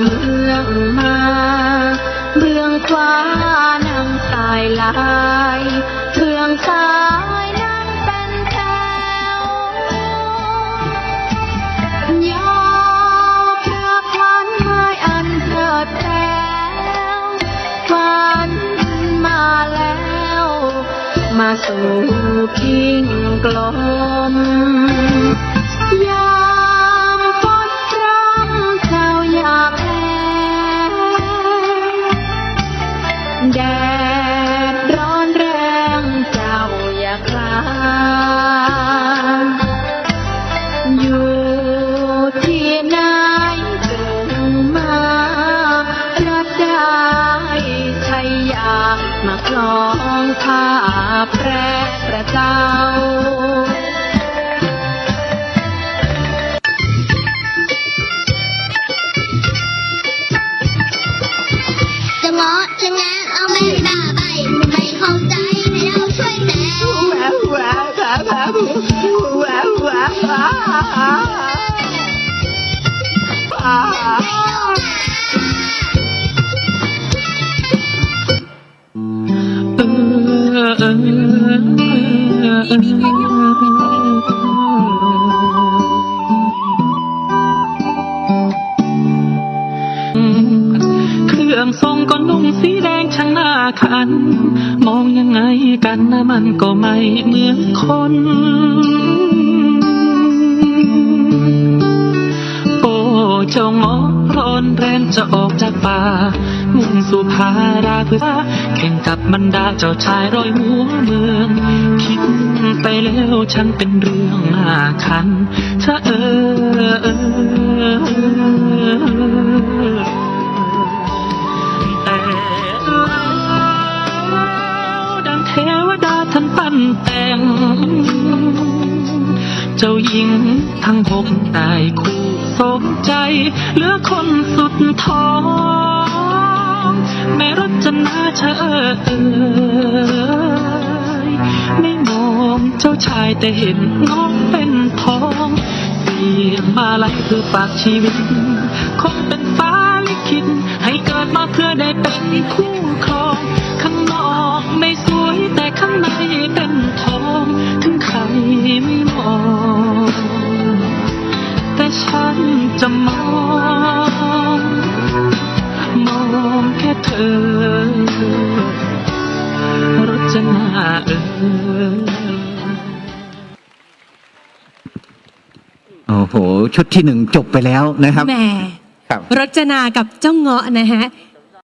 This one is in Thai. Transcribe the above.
เมืองมาเบื้องขวานางสายลายเบื้องซ้ายนั้นเป็นแถวยอพระควันไม้อันเถิดแล้วฝันมาแล้ว มาสู่พิงกลม อยู่ที่ไหนจงมารับได้ชัยยามาคล้องผ้าแพร่กระเจ้าจะเงาะจะงา เครื่องทรงก็นุ่งสีแดงช่างน้าขัน มองยังไงกันนะมันก็ไม่เหมือนคน เจ้าหมอร้อนแรงจะออกจากป่า มุ่งสู่พาราเพื่อแข่งกับบรรดาเจ้าชายร้อยหัวเมือง คิดไปแล้วฉันเป็นเรื่องหน้าคันถ้าเออเออแต่แล้วดังเทวดาท่านปั้นแต่ง เจ้าหญิงทั้งหกได้คู่ สมใจเหลือคนสุดท้องแม่รจนาเชอเอยไม่มองเจ้าชายแต่เห็นน้องเป็นทองเสียงมาลัยคือฝากชีวิตคงเป็นฟ้าลิขิตให้เกิดมาเพื่อได้เป็นคู่ครอง เออโอ้โห ชุดที่หนึ่งจบไปแล้วนะครับ แหมครับ รจนากับเจ้าเงาะนะฮะ